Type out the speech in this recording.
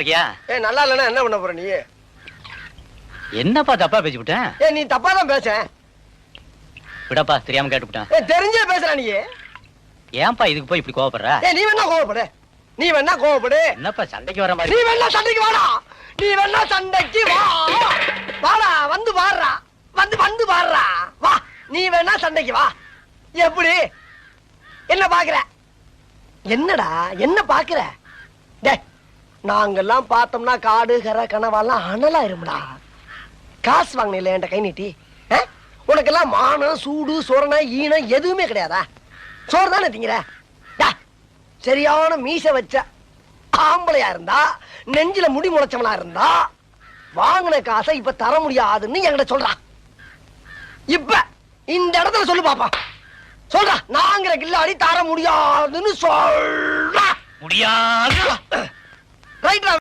இருக்கியா ஏ நல்லா இல்லைன்னா என்ன பண்ண போற நீ? என்னப்பா தப்பா பேசி விட்டேன் ஏ நீ தப்பா தான் பேச. விடப்பா தெரியாம கேட்டுவிட்டேன். ஏ தெரிஞ்சே பேசுற நீ. ஏன்பா இதுக்கு போய் இப்படி கோவப்படுற? ஏ நீ வேணா கோவப்படு. நீ வேணா கோவப்படு. என்னப்பா சண்டைக்கு வர நீ மாதிரி வேணா சண்டைக்கு வாடா. நீ வேணா சண்டைக்கு வா. வாடா வந்து பாடுறா. வந்து வந்து பாடுறா. வா நீ வேணா சண்டைக்கு வா. எப்படி? என்ன பாக்குற? என்னடா என்ன பாக்குற? டே நாங்கெல்லாம் பார்த்தோம்னா காடு கரை கனவாலாம் அனலா இருமுடா. காசு வாங்கினில என்கிட்ட கை நீட்டி? உனக்கெல்லாம் மானம் சூடு சொரணை ஈனம் எதுவுமே கிடையாதா? சோறு தானே திங்கிற? டா, சரியான மீச வச்ச ஆம்பளையா இருந்தா நெஞ்சில முடி முளைச்சவனா இருந்தா வாங்கின காசை இப்ப தர முடியாதுன்னு என்கிட்ட சொல்றான் இப்ப இந்த இடத்துல சொல்லு பாப்பா. சொல்றா நாங்கிற கில்லாடி தர முடியாதுன்னு சொல்றா. முடியாது. రైట్ రా.